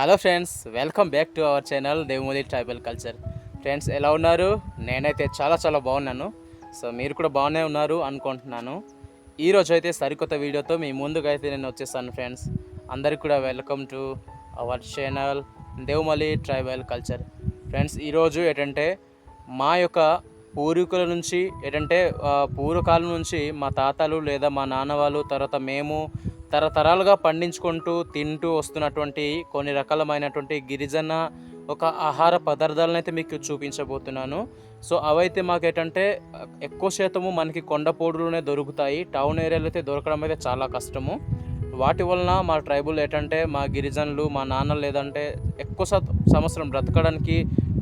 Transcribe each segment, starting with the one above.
Hello friends welcome back to our channel Devamuli tribal culture friends ఎలా ఉన్నారు? నేనైతే చాలా చాలా బాగున్నాను. సో మీరు కూడా బాగానే ఉన్నారు అనుకుంటున్నాను. ఈరోజు అయితే సరికొత్త వీడియోతో మీ ముందుకైతే అయితే నేను వచ్చేసాను ఫ్రెండ్స్ అందరికి కూడా welcome to our channel Devamali tribal culture friends ఈరోజు ఏంటంటే మా యొక్క పూర్వీకుల నుంచి ఏంటంటే పూర్వకాలం నుంచి మా తాతలు లేదా మా నాన్న వాళ్ళు తర్వాత మేము తరతరాలుగా పండించుకుంటూ తింటూ వస్తున్నటువంటి కొన్ని రకాలమైనటువంటి గిరిజన ఒక ఆహార పదార్థాలను అయితే మీకు చూపించబోతున్నాను. సో అవైతే మాకు ఏంటంటే ఎక్కువ శాతము మనకి కొండపోడులోనే దొరుకుతాయి. టౌన్ ఏరియాలో అయితే దొరకడం అయితే చాలా కష్టము. వాటి వలన మా ట్రైబుల్ ఏంటంటే మా గిరిజనులు మా నాన్న లేదంటే ఎక్కువ శాతం సంవత్సరం బ్రతకడానికి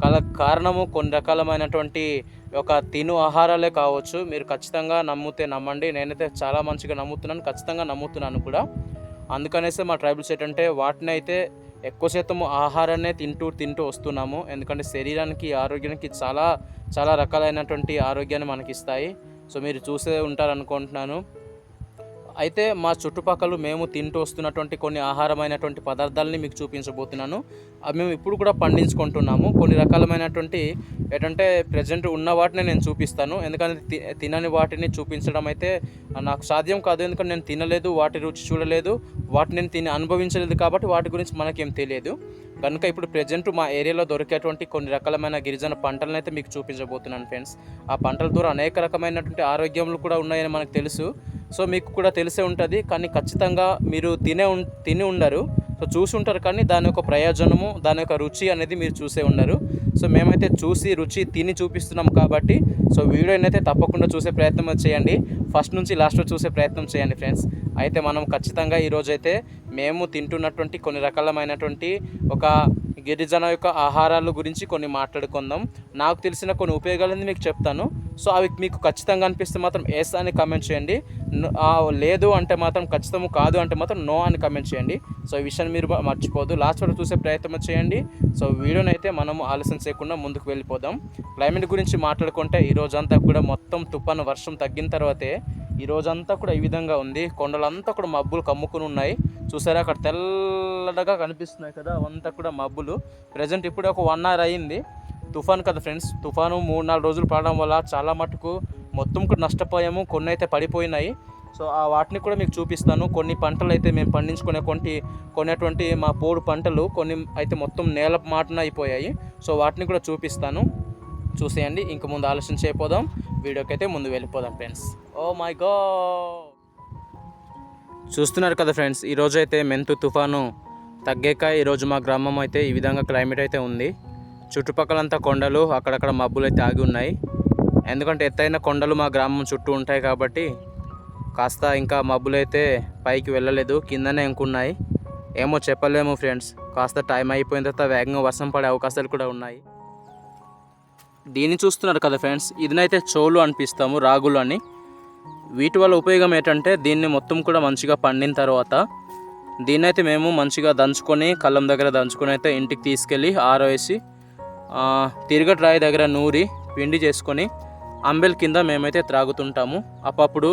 కల కారణము కొన్ని రకాలమైనటువంటి ఒక తిను ఆహారాలే కావచ్చు. మీరు ఖచ్చితంగా నమ్మితే నమ్మండి. నేనైతే చాలా మంచిగా నమ్ముతున్నాను. ఖచ్చితంగా నమ్ముతున్నాను కూడా. అందుకనేసి మా ట్రైబల్స్ అంటే వాటిని అయితే ఎక్కువ శాతం ఆహారాన్నే తింటూ తింటూ వస్తున్నాము. ఎందుకంటే శరీరానికి ఆరోగ్యానికి చాలా చాలా రకాలైనటువంటి ఆరోగ్యాన్ని మనకి ఇస్తాయి సో మీరు చూసే ఉంటారు అనుకుంటున్నాను అయితే మా చుట్టుపక్కల మేము తింటూ వస్తున్నటువంటి కొన్ని ఆహారమైనటువంటి పదార్థాలని మీకు చూపించబోతున్నాను. అవి మేము ఇప్పుడు కూడా పండించుకుంటున్నాము. కొన్ని రకాలమైనటువంటి ఏంటంటే ప్రజెంట్ ఉన్న వాటిని నేను చూపిస్తాను. ఎందుకంటే తి- తినని వాటిని చూపించడం అయితే నాకు సాధ్యం కాదు. ఎందుకంటే నేను తినలేదు వాటి రుచి చూడలేదు వాటిని నేను తిని అనుభవించలేదు కాబట్టి వాటి గురించి మనకేం తెలియదు. కనుక ఇప్పుడు ప్రజెంట్ మా ఏరియాలో దొరికేటువంటి కొన్ని రకాలమైన గిరిజన పంటలను అయితే మీకు చూపించబోతున్నాను ఫ్రెండ్స్ ఆ పంటల ద్వారా అనేక రకమైనటువంటి ఆరోగ్యములు కూడా ఉన్నాయని మనకు తెలుసు. సో మీకు కూడా తెలిసే ఉంటుంది. కానీ ఖచ్చితంగా మీరు తినే ఉం తిని ఉండరు. సో చూసి ఉంటారు కానీ దాని యొక్క ప్రయోజనము దాని యొక్క రుచి అనేది మీరు చూసే ఉన్నారు సో మేమైతే చూసి రుచి తిని చూపిస్తున్నాం కాబట్టి సో వీడియోని అయితే తప్పకుండా చూసే ప్రయత్నం చేయండి. ఫస్ట్ నుంచి లాస్ట్ చూసే ప్రయత్నం చేయండి ఫ్రెండ్స్ అయితే మనం ఖచ్చితంగా ఈరోజైతే మేము తింటున్నటువంటి కొన్ని రకాలమైనటువంటి ఒక గిరిజన యొక్క ఆహారాల గురించి కొన్ని మాట్లాడుకుందాం. నాకు తెలిసిన కొన్ని ఉపయోగాలని మీకు చెప్తాను. సో అవి మీకు ఖచ్చితంగా అనిపిస్తే మాత్రం ఎస్ అని కమెంట్ చేయండి. లేదు అంటే మాత్రం ఖచ్చితము కాదు అంటే మాత్రం నో అని కమెంట్ చేయండి. సో ఈ విషయాన్ని మీరు మర్చిపోదు లాస్ట్ వరకు చూసే ప్రయత్నం చేయండి. సో వీడియోని అయితే మనము ఆలస్యం చేయకుండా ముందుకు వెళ్ళిపోదాం. క్లైమేట్ గురించి మాట్లాడుకుంటే ఈ రోజంతా కూడా మొత్తం తుఫాను వర్షం తగ్గిన తర్వాతే ఈ రోజంతా కూడా ఈ విధంగా ఉంది. కొండలంతా కూడా మబ్బులు కమ్ముకుని ఉన్నాయి. చూసారా అక్కడ తెల్లగా కనిపిస్తున్నాయి కదా అవంతా కూడా మబ్బులు. ప్రజెంట్ ఇప్పుడే ఒక వన్ అవర్ అయింది. తుఫాన్ కదా ఫ్రెండ్స్ తుఫాను మూడు నాలుగు రోజులు పడడం వల్ల చాలా మటుకు మొత్తం కూడా నష్టపోయాము. కొన్ని అయితే పడిపోయినాయి. సో ఆ వాటిని కూడా మీకు చూపిస్తాను. కొన్ని పంటలు అయితే మేము పండించుకునే కొన్ని కొనేటువంటి మా పోడు పంటలు కొన్ని అయితే మొత్తం నేల మాటన అయిపోయాయి. సో వాటిని కూడా చూపిస్తాను. చూసేయండి. ఇంక ముందు ఆలోచన చేయపోదాం వీడియోకి అయితే ముందు వెళ్ళిపోదాం ఫ్రెండ్స్. ఓ మై గో చూస్తున్నారు కదా ఫ్రెండ్స్ ఈరోజు అయితే మెంతు తుఫాను తగ్గాక ఈరోజు మా గ్రామం అయితే ఈ విధంగా క్లైమేట్ అయితే ఉంది. చుట్టుపక్కలంతా కొండలు అక్కడక్కడ మబ్బులు అయితే ఆగి ఉన్నాయి. ఎందుకంటే ఎత్తైన కొండలు మా గ్రామం చుట్టూ ఉంటాయి కాబట్టి కాస్త ఇంకా మబ్బులు అయితే పైకి వెళ్ళలేదు కిందనే ఇంకున్నాయి ఏమో చెప్పలేము ఫ్రెండ్స్. కాస్త టైం అయిపోయిన తర్వాత వేగంగా వర్షం పడే అవకాశాలు కూడా ఉన్నాయి. దీన్ని చూస్తున్నారు కదా ఫ్రెండ్స్ ఇదినైతే చోలు అనిపిస్తాము రాగులు అని. వీటి వల్ల ఉపయోగం ఏంటంటే దీన్ని మొత్తం కూడా మంచిగా పండిన తర్వాత దీన్నైతే మేము మంచిగా దంచుకొని కళ్ళం దగ్గర దంచుకొని అయితే ఇంటికి తీసుకెళ్ళి ఆరవేసి తిరగటి రాయి దగ్గర నూరి పిండి చేసుకొని అంబెల్ కింద మేమైతే త్రాగుతుంటాము. అప్పుడప్పుడు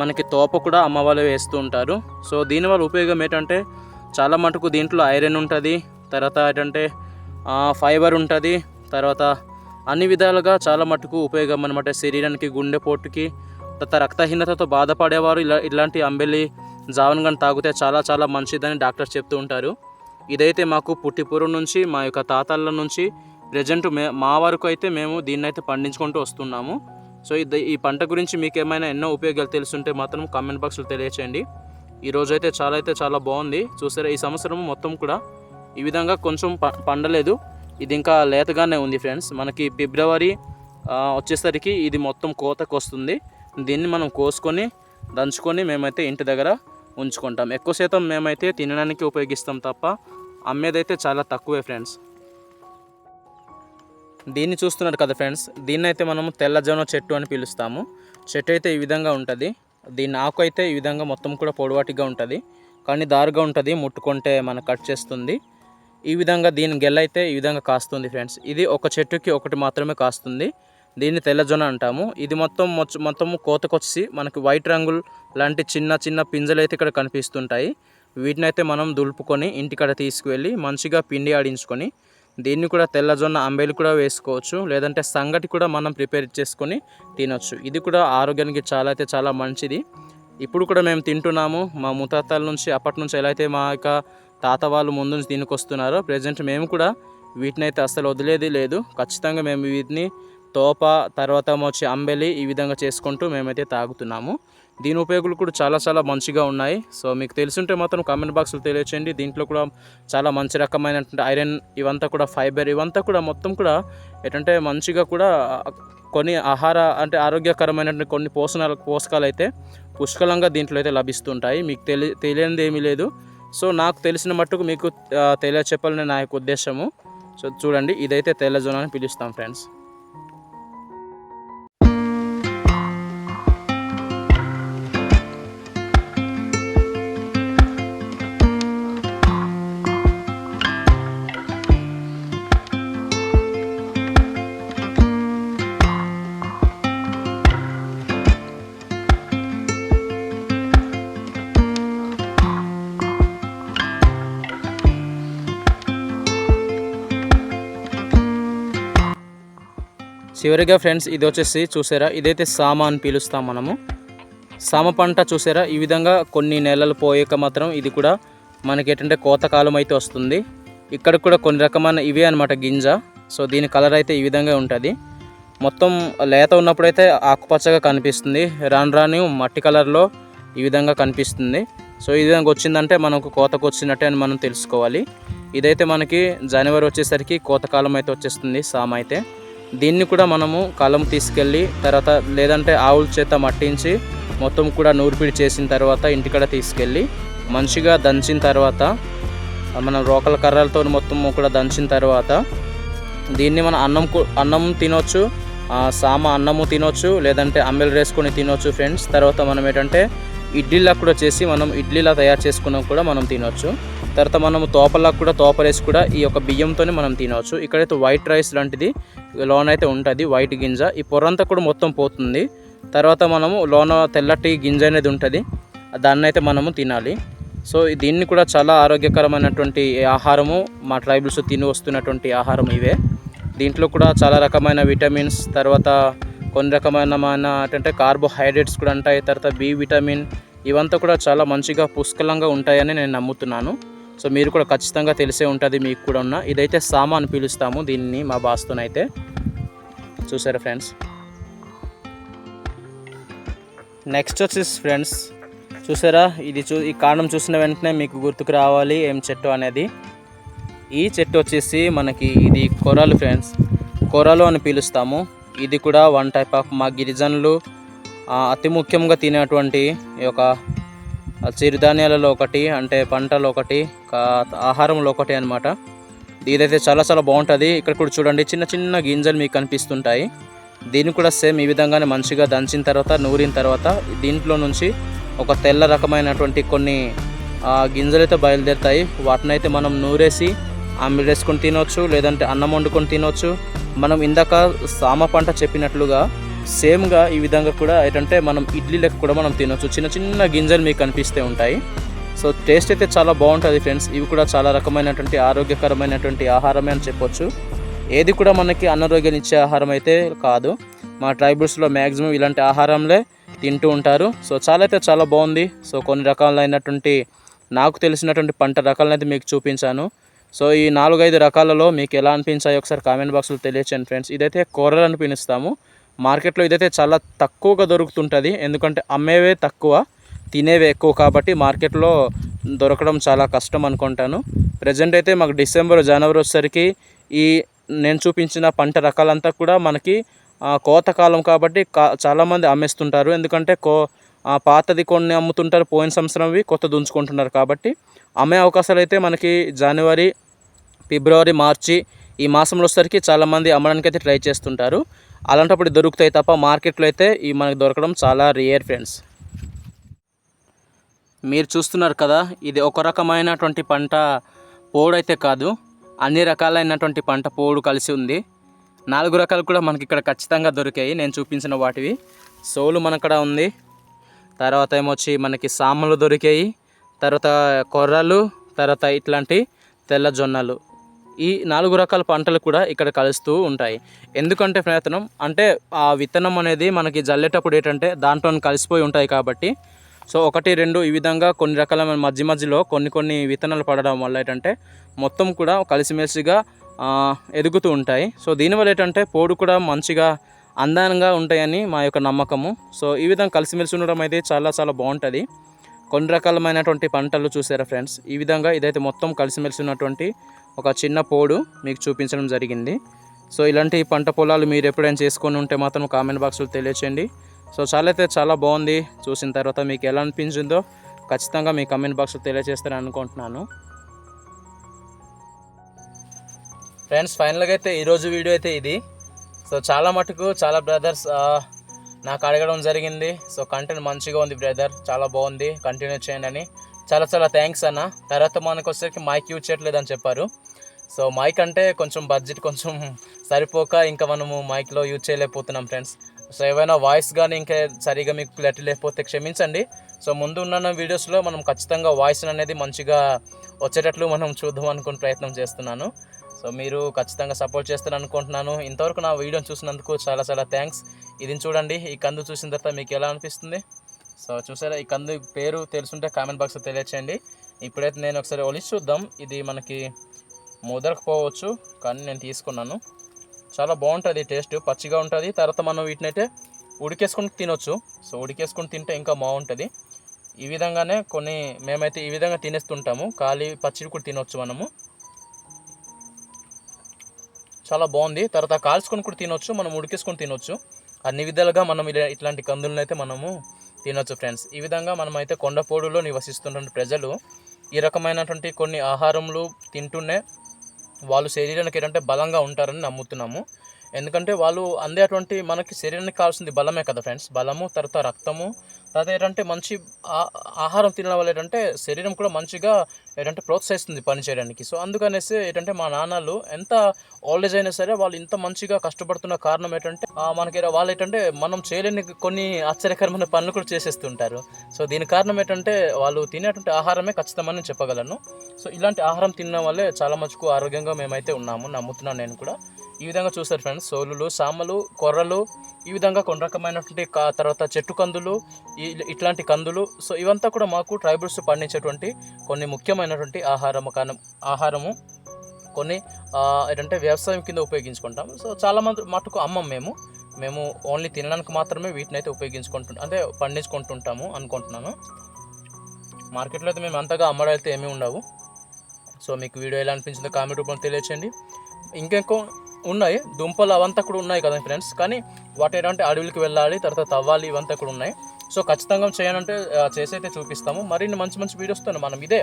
మనకి తోప కూడా అమ్మ వాళ్ళు వేస్తూ ఉంటారు. సో దీనివల్ల ఉపయోగం ఏంటంటే చాలా మటుకు దీంట్లో ఐరన్ ఉంటుంది తర్వాత ఏంటంటే ఫైబర్ ఉంటుంది తర్వాత అన్ని విధాలుగా చాలా మటుకు ఉపయోగం అనమాట శరీరానికి గుండెపోటుకి తర్వాత రక్తహీనతతో బాధపడేవారు ఇలా ఇలాంటి అంబెలి జావన్ కానీ తాగితే చాలా చాలా మంచిదని డాక్టర్స్ చెప్తూ ఉంటారు. ఇదైతే మాకు పుట్టిపూర్వం నుంచి మా యొక్క తాతల నుంచి ప్రజెంట్ మే మా వరకు అయితే మేము దీన్ని అయితే పండించుకుంటూ వస్తున్నాము. సో ఇది ఈ పంట గురించి మీకు ఏమైనా ఎన్నో ఉపయోగాలు తెలుసుంటే మాత్రం కామెంట్ బాక్స్లో తెలియచేయండి. ఈరోజు అయితే చాలా అయితే చాలా బాగుంది. చూసారా ఈ సంవత్సరం మొత్తం కూడా ఈ విధంగా కొంచెం ప- పండలేదు. ఇది ఇంకా లేతగానే ఉంది ఫ్రెండ్స్. మనకి ఫిబ్రవరి వచ్చేసరికి ఇది మొత్తం కోతకు వస్తుంది దీన్ని మనం కోసుకొని దంచుకొని మేమైతే ఇంటి దగ్గర ఉంచుకుంటాం. ఎక్కువ శాతం మేమైతే తినడానికి ఉపయోగిస్తాం తప్ప అమ్మేదైతే చాలా తక్కువే ఫ్రెండ్స్. దీన్ని చూస్తున్నారు కదా ఫ్రెండ్స్ దీన్ని అయితే మనము తెల్లజొన్న చెట్టు అని పిలుస్తాము. చెట్టు అయితే ఈ విధంగా ఉంటుంది. దీని ఆకు అయితే ఈ విధంగా మొత్తం కూడా పొడవాటిగా ఉంటుంది. కానీ దారుగా ఉంటుంది ముట్టుకుంటే మన కట్ చేస్తుంది. ఈ విధంగా దీని గెల్ల అయితే ఈ విధంగా కాస్తుంది ఫ్రెండ్స్. ఇది ఒక చెట్టుకి ఒకటి మాత్రమే కాస్తుంది. దీన్ని తెల్లజొన్న అంటాము. ఇది మొత్తం మొత్తం కోతకొచ్చి మనకి వైట్ రంగులు లాంటి చిన్న చిన్న పింజలు అయితే ఇక్కడ కనిపిస్తుంటాయి. వీటిని అయితే మనం దులుపుకొని ఇంటికాడ తీసుకువెళ్ళి మంచిగా పిండి ఆడించుకొని దీన్ని కూడా తెల్లజొన్న అంబేలు కూడా వేసుకోవచ్చు. లేదంటే సంగటి కూడా మనం ప్రిపేర్ చేసుకొని తినొచ్చు. ఇది కూడా ఆరోగ్యానికి చాలా అయితే చాలా మంచిది. ఇప్పుడు కూడా మేము తింటున్నాము. మా ముత్తాతల నుంచి అప్పటి నుంచి ఎలా అయితే మా యొక్క తాత వాళ్ళు ముందు నుంచి దీనికి వస్తున్నారు. ప్రజెంట్ మేము కూడా వీటిని అయితే అస్సలు వదిలేది లేదు. ఖచ్చితంగా మేము వీటిని తోప తర్వాత వచ్చి అంబెలి ఈ విధంగా చేసుకుంటూ మేమైతే తాగుతున్నాము. దీని ఉపయోగాలు కూడా చాలా చాలా మంచిగా ఉన్నాయి. సో మీకు తెలుసుంటే మాత్రం కామెంట్ బాక్స్లో తెలియచేయండి. దీంట్లో కూడా చాలా మంచి రకమైనటువంటి ఐరన్ ఇవంతా కూడా ఫైబర్ ఇవంతా కూడా మొత్తం కూడా ఏంటంటే మంచిగా కూడా కొన్ని ఆహార అంటే ఆరోగ్యకరమైనటువంటి కొన్ని పోషణ పోషకాలు అయితే పుష్కలంగా దీంట్లో అయితే లభిస్తుంటాయి. మీకు తెలి తెలియనిది ఏమీ లేదు. సో నాకు తెలిసిన మట్టుకు మీకు ఆ, తెలియ చెప్పాలని నా యొక్క ఉద్దేశము. సో చూడండి ఇదైతే తెల్లజొన్న అని పిలుస్తాం ఫ్రెండ్స్. చివరిగా ఫ్రెండ్స్ ఇది వచ్చేసి చూసారా? ఇదైతే సామ అని పిలుస్తాం మనము. సామ పంట చూసారా? ఈ విధంగా కొన్ని నెలలు పోయాక మాత్రం ఇది కూడా మనకి ఏంటంటే కోతకాలం అయితే వస్తుంది. ఇక్కడ కూడా కొన్ని రకమైన ఇవే అనమాట గింజ. సో దీని కలర్ అయితే ఈ విధంగా ఉంటుంది. మొత్తం లేత ఉన్నప్పుడైతే ఆకుపచ్చగా కనిపిస్తుంది. రాను రాను మట్టి కలర్లో ఈ విధంగా కనిపిస్తుంది. సో ఈ విధంగా వచ్చిందంటే మనకు కోతకు వచ్చినట్టే అని మనం తెలుసుకోవాలి. ఇదైతే మనకి జనవరి వచ్చేసరికి కోతకాలం అయితే వచ్చేస్తుంది సామ అయితే. దీన్ని కూడా మనము కలం తీసుకెళ్ళి తర్వాత లేదంటే ఆవుల చేత మట్టించి మొత్తం కూడా నూర్పిడి చేసిన తర్వాత ఇంటికాడ తీసుకెళ్ళి మంచిగా దంచిన తర్వాత మనం రోకల కర్రలతో మొత్తం కూడా దంచిన తర్వాత దీన్ని మన అన్నం కు- అన్నం తినొచ్చు సామ అన్నము తినొచ్చు లేదంటే అంబెలు వేసుకొని తినొచ్చు ఫ్రెండ్స్. తర్వాత మనం ఏంటంటే ఇడ్లీలా కూడా చేసి మనం ఇడ్లీలా తయారు చేసుకున్నాం కూడా మనం తినవచ్చు తర్వాత మనం తోపలా కూడా తోపలేసి కూడా ఈ యొక్క బియ్యంతోనే మనం తినవచ్చు ఇక్కడైతే వైట్ రైస్ లాంటిది లోన అయితే ఉంటుంది వైట్ గింజ. ఈ పొరంతా కూడా మొత్తం పోతుంది. తర్వాత మనము లోన తెల్లటి గింజ అనేది ఉంటుంది దాన్ని అయితే మనము తినాలి. సో దీన్ని కూడా చాలా ఆరోగ్యకరమైనటువంటి ఆహారము మా ట్రైబల్స్ తిని వస్తున్నటువంటి ఆహారం ఇవే. దీంట్లో కూడా చాలా రకమైన విటమిన్స్ తర్వాత కొన్ని రకమైన మన ఏంటంటే కార్బోహైడ్రేట్స్ కూడా ఉంటాయి తర్వాత బి విటమిన్ ఇవంతా కూడా చాలా మంచిగా పుష్కలంగా ఉంటాయని నేను నమ్ముతున్నాను. సో మీరు కూడా ఖచ్చితంగా తెలిసే ఉంటుంది మీకు కూడా ఉన్న. ఇదైతే సామా అని పిలుస్తాము దీన్ని మా బాస్తోనైతే చూసారా ఫ్రెండ్స్? నెక్స్ట్ వచ్చేసి ఫ్రెండ్స్ చూసారా? ఇది చూ ఈ కాండం చూసిన వెంటనే మీకు గుర్తుకు రావాలి ఏం చెట్టు అనేది. ఈ చెట్టు వచ్చేసి మనకి ఇది కొరలు ఫ్రెండ్స్. కొరలు అని పిలుస్తాము. ఇది కూడా వన్ టైప్ ఆఫ్ మా గిరిజనులు అతి ముఖ్యంగా తినేటువంటి ఈ యొక్క చిరుధాన్యాలలో ఒకటి అంటే పంటలు ఒకటి ఆహారంలో ఒకటి అనమాట ఇదైతే చాలా చాలా బాగుంటుంది. ఇక్కడ కూడా చూడండి చిన్న చిన్న గింజలు మీకు కనిపిస్తుంటాయి. దీన్ని కూడా సేమ్ ఈ విధంగానే మంచిగా దంచిన తర్వాత నూరిన తర్వాత దీంట్లో నుంచి ఒక తెల్ల రకమైనటువంటి కొన్ని గింజలు అయితే బయలుదేరుతాయి. వాటిని అయితే మనం నూరేసి అమ్మిడేసుకొని తినొచ్చు తినవచ్చు లేదంటే అన్నం వండుకొని తినవచ్చు మనం ఇందాక సామ పంట చెప్పినట్లుగా సేమ్గా ఈ విధంగా కూడా ఏంటంటే మనం ఇడ్లీ లెక్క కూడా మనం తినొచ్చు. చిన్న చిన్న గింజలు మీకు కనిపిస్తూ ఉంటాయి. సో టేస్ట్ అయితే చాలా బాగుంటుంది ఫ్రెండ్స్. ఇవి కూడా చాలా రకమైనటువంటి ఆరోగ్యకరమైనటువంటి ఆహారమే అని చెప్పొచ్చు. ఏది కూడా మనకి అనారోగ్యాన్ని ఇచ్చే ఆహారం అయితే కాదు. మా ట్రైబల్స్లో మ్యాక్సిమం ఇలాంటి ఆహారంలే తింటూ ఉంటారు. సో చాలా అయితే చాలా బాగుంది. సో కొన్ని రకాలైనటువంటి నాకు తెలిసినటువంటి పంట రకాలను అయితే మీకు చూపించాను. సో ఈ నాలుగైదు రకాలలో మీకు ఎలా అనిపించాయో ఒకసారి కామెంట్ బాక్స్లో తెలియచండి ఫ్రెండ్స్. ఇదైతే కూరలు అని పిలుస్తాము మార్కెట్లో ఇదైతే చాలా తక్కువగా దొరుకుతుంటుంది. ఎందుకంటే అమ్మేవే తక్కువ తినేవే ఎక్కువ కాబట్టి మార్కెట్లో దొరకడం చాలా కష్టం అనుకుంటాను. ప్రజెంట్ అయితే మాకు డిసెంబర్ జనవరి వచ్చేసరికి ఈ నేను చూపించిన పంట రకాలంతా కూడా మనకి కోతకాలం కాబట్టి కా చాలామంది అమ్మేస్తుంటారు. ఎందుకంటే కో పాతది కొన్ని అమ్ముతుంటారు. పోయిన సంవత్సరంవి కొత్త దుంచుకుంటున్నారు కాబట్టి అమ్మే అవకాశాలు అయితే మనకి జనవరి ఫిబ్రవరి మార్చి ఈ మాసంలో వచ్చేసరికి చాలామంది అమ్మడానికి అయితే ట్రై చేస్తుంటారు. అలాంటప్పుడు దొరుకుతాయి తప్ప మార్కెట్లో అయితే ఈ మనకు దొరకడం చాలా రేర్ ఫ్రెండ్స్. మీరు చూస్తున్నారు కదా ఇది ఒక రకమైనటువంటి పంట పోడు అయితే కాదు అన్ని రకాలైనటువంటి పంట పోడు కలిసి ఉంది. నాలుగు రకాలు కూడా మనకి ఇక్కడ ఖచ్చితంగా దొరికాయి నేను చూపించిన వాటివి. సోలు మనక్కడ ఉంది తర్వాత ఏమొచ్చి మనకి సామలు దొరికాయి తర్వాత కొర్రలు తర్వాత ఇట్లాంటి తెల్ల జొన్నలు. ఈ నాలుగు రకాల పంటలు కూడా ఇక్కడ కలుస్తూ ఉంటాయి. ఎందుకంటే ప్రయత్నం అంటే ఆ విత్తనం అనేది మనకి జల్లేటప్పుడు ఏంటంటే దాంట్లో కలిసిపోయి ఉంటాయి కాబట్టి. సో ఒకటి రెండు ఈ విధంగా కొన్ని రకాల మధ్య మధ్యలో కొన్ని కొన్ని విత్తనాలు పడడం వల్ల ఏంటంటే మొత్తం కూడా కలిసిమెలిసిగా ఎదుగుతూ ఉంటాయి. సో దీనివల్ల ఏంటంటే పోడు కూడా మంచిగా అందంగా ఉంటాయని మా యొక్క నమ్మకము. సో ఈ విధంగా కలిసిమెలిసి ఉండడం అయితే చాలా చాలా బాగుంటుంది. కొన్ని రకాలమైనటువంటి పంటలు చూసారా ఫ్రెండ్స్? ఈ విధంగా ఇదైతే మొత్తం కలిసిమెలిసి ఉన్నటువంటి ఒక చిన్న పోడు మీకు చూపించడం జరిగింది. సో ఇలాంటి పంట పొలాలు మీరు ఎప్పుడైనా చేసుకొని ఉంటే మాత్రం కామెంట్ బాక్స్లో తెలియచేయండి. సో చాలా అయితే చాలా బాగుంది. చూసిన తర్వాత మీకు ఎలా అనిపించిందో ఖచ్చితంగా మీ కామెంట్ బాక్స్లో తెలియజేస్తారని అనుకుంటున్నాను. ఫ్రెండ్స్ ఫైనల్గా అయితే ఈరోజు వీడియో అయితే ఇది. సో చాలా మటుకు చాలా బ్రదర్స్ నాకు అడగడం జరిగింది. సో కంటెంట్ మంచిగా ఉంది బ్రదర్ చాలా బాగుంది. కంటిన్యూ చేయండి అని. చాలా చాలా థ్యాంక్స్ అన్న. తర్వాత మనకు వచ్చేసరికి మైక్ యూజ్ చేయట్లేదు అని చెప్పారు. సో మైక్ అంటే కొంచెం బడ్జెట్ కొంచెం సరిపోక ఇంకా మనము మైక్లో యూజ్ చేయలేకపోతున్నాం ఫ్రెండ్స్ సో ఏమైనా వాయిస్ కానీ ఇంకా సరిగా మీకు క్లారిటీ లేకపోతే క్షమించండి. సో ముందు ఉన్న వీడియోస్లో మనం ఖచ్చితంగా వాయిస్ అనేది మంచిగా వచ్చేటట్లు మనం చూద్దాం అనుకుని ప్రయత్నం చేస్తున్నాను. సో మీరు ఖచ్చితంగా సపోర్ట్ చేస్తారు అనుకుంటున్నాను. ఇంతవరకు నా వీడియోని చూసినందుకు చాలా చాలా థ్యాంక్స్ ఇది చూడండి. ఈ కందు చూసిన తర్వాత మీకు ఎలా అనిపిస్తుంది? సో చూసారా ఈ కందు పేరు తెలుసుంటే కామెంట్ బాక్స్లో తెలియచేయండి. ఇప్పుడైతే నేను ఒకసారి ఒలిచి చూద్దాం. ఇది మనకి ముదరకపోవచ్చు కానీ నేను తీసుకున్నాను. చాలా బాగుంటుంది టేస్ట్ పచ్చిగా ఉంటుంది. తర్వాత మనం వీటిని అయితే ఉడికేసుకొని తినొచ్చు. సో ఉడికేసుకొని తింటే ఇంకా బాగుంటుంది. ఈ విధంగానే కొన్ని మేమైతే ఈ విధంగా తినేస్తుంటాము. ఖాళీ పచ్చిడి కూడా తినొచ్చు మనము. చాలా బాగుంది. తర్వాత కాల్చుకొని కూడా తినొచ్చు. మనం ఉడికేసుకొని తినొచ్చు. అన్ని విధాలుగా మనం ఇలా ఇట్లాంటి కందులను అయితే మనము తినొచ్చు ఫ్రెండ్స్ ఈ విధంగా మనం అయితే కొండపోడులో నివసిస్తున్న ప్రజలు ఈ రకమైనటువంటి కొన్ని ఆహారములు తింటూనే వాళ్ళు శరీరానికి ఏంటంటే బలంగా ఉంటారని నమ్ముతున్నాము. ఎందుకంటే వాళ్ళు అందేటువంటి మనకి శరీరానికి కావాల్సింది బలమే కదా ఫ్రెండ్స్ బలము తర్వాత రక్తము తర్వాత ఏంటంటే మంచి ఆహారం తినడం వల్ల ఏంటంటే శరీరం కూడా మంచిగా ఏంటంటే ప్రోత్సహిస్తుంది పని చేయడానికి. సో అందుకనేసి ఏంటంటే మా నాన్నలు ఎంత ఓల్డ్ ఏజ్ అయినా సరే వాళ్ళు ఇంత మంచిగా కష్టపడుతున్న కారణం ఏంటంటే మనకి వాళ్ళు ఏంటంటే మనం చేయలేని కొన్ని ఆశ్చర్యకరమైన పనులు కూడా చేసేస్తుంటారు. సో దీని కారణం ఏంటంటే వాళ్ళు తినేటువంటి ఆహారమే ఖచ్చితమని చెప్పగలను. సో ఇలాంటి ఆహారం తినడం వల్లే చాలా మటుకు ఆరోగ్యంగా మేమైతే ఉన్నాము నమ్ముతున్నాను నేను కూడా. ఈ విధంగా చూస్తారు ఫ్రెండ్స్ సోలులు సామలు కొర్రలు ఈ విధంగా కొన్ని రకమైనటువంటి తర్వాత చెట్టు కందులు ఇట్లాంటి కందులు. సో ఇవంతా కూడా మాకు ట్రైబల్స్ పండించేటువంటి కొన్ని ముఖ్యమైనటువంటి ఆహారము కాను ఆహారము. కొన్ని ఏంటంటే వ్యవసాయం కింద ఉపయోగించుకుంటాం సో చాలా మంది మటుకు అమ్మం మేము. మేము ఓన్లీ తినడానికి మాత్రమే వీటిని అయితే ఉపయోగించుకుంటు అంటే పండించుకుంటుంటాము అనుకుంటున్నాను. మార్కెట్లో అయితే మేము అంతగా అమ్మడైతే ఏమీ ఉండవు. సో మీకు వీడియో ఎలా అనిపించిందో కామెంట్ రూపంలో తెలియచేయండి. ఇంకెంకో ఉన్నాయి. దుంపలు అవంతా కూడా ఉన్నాయి కదా ఫ్రెండ్స్. కానీ వాటి ఏంటంటే అడవులకి వెళ్ళాలి తర్వాత తవ్వాలి ఇవంతా కూడా ఉన్నాయి. సో ఖచ్చితంగా చేయాలంటే చేసైతే చూపిస్తాము. మరిన్ని మంచి మంచి వీడియోస్తో మనం ఇదే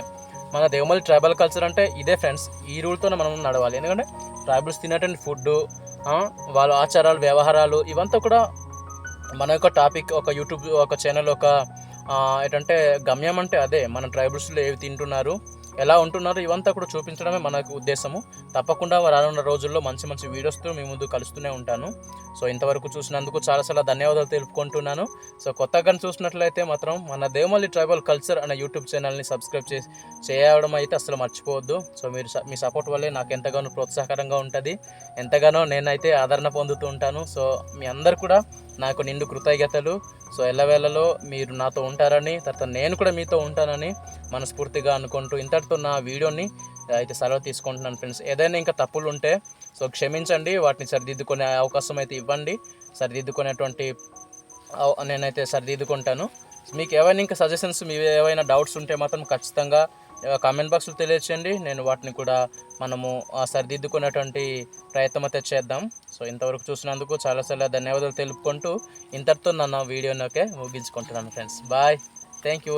మన దేవమల్లి ట్రైబల్ కల్చర్ అంటే ఇదే ఫ్రెండ్స్ ఈ రూల్తోనే మనం నడవాలి. ఎందుకంటే ట్రైబల్స్ తినేటువంటి ఫుడ్ వాళ్ళ ఆచారాలు వ్యవహారాలు ఇవంతా కూడా మన యొక్క టాపిక్ ఒక యూట్యూబ్ ఒక ఛానల్ ఒక ఏంటంటే గమ్యం అంటే అదే. మన ట్రైబల్స్లో ఏవి తింటున్నారు ఎలా ఉంటున్నారో ఇవంతా కూడా చూపించడమే మనకు ఉద్దేశము. తప్పకుండా రానున్న రోజుల్లో మంచి మంచి వీడియోస్తో మీ ముందు కలుస్తూనే ఉంటాను. సో ఇంతవరకు చూసినందుకు చాలా చాలా ధన్యవాదాలు తెలుపుకుంటున్నాను. సో కొత్తగా చూసినట్లయితే మాత్రం మన దేవమల్లి ట్రైబల్ కల్చర్ అనే యూట్యూబ్ ఛానల్ని సబ్స్క్రైబ్ చేసి చేయడం అయితే అసలు మర్చిపోవద్దు. సో మీరు మీ సపోర్ట్ వల్లే నాకు ఎంతగానో ప్రోత్సాహకరంగా ఉంటుంది. ఎంతగానో నేనైతే ఆదరణ పొందుతూ ఉంటాను. సో మీ అందరు కూడా నాకు నిండు కృతజ్ఞతలు. సో ఎల్లవేళలో మీరు నాతో ఉంటారని తర్వాత నేను కూడా మీతో ఉంటానని మనస్ఫూర్తిగా అనుకుంటూ ఇంతటితో నా వీడియోని అయితే సెలవు తీసుకుంటున్నాను ఫ్రెండ్స్. ఏదైనా ఇంకా తప్పులు ఉంటే సో క్షమించండి వాటిని సరిదిద్దుకునే అవకాశం అయితే ఇవ్వండి. సరిదిద్దుకునేటువంటి నేనైతే సరిదిద్దుకుంటాను. మీకు ఏవైనా ఇంకా సజెషన్స్ మీ ఏవైనా డౌట్స్ ఉంటే మాత్రం ఖచ్చితంగా కామెంట్ బాక్స్లో తెలియచేయండి. నేను వాటిని కూడా మనము సరిదిద్దుకునేటువంటి ప్రయత్నం అయితే చేద్దాం. సో ఇంతవరకు చూసినందుకు చాలా చాలా ధన్యవాదాలు తెలుపుకుంటూ ఇంతటితో నన్ను వీడియోని ఒకే ముగించుకుంటున్నాను ఫ్రెండ్స్ బాయ్ థ్యాంక్ యూ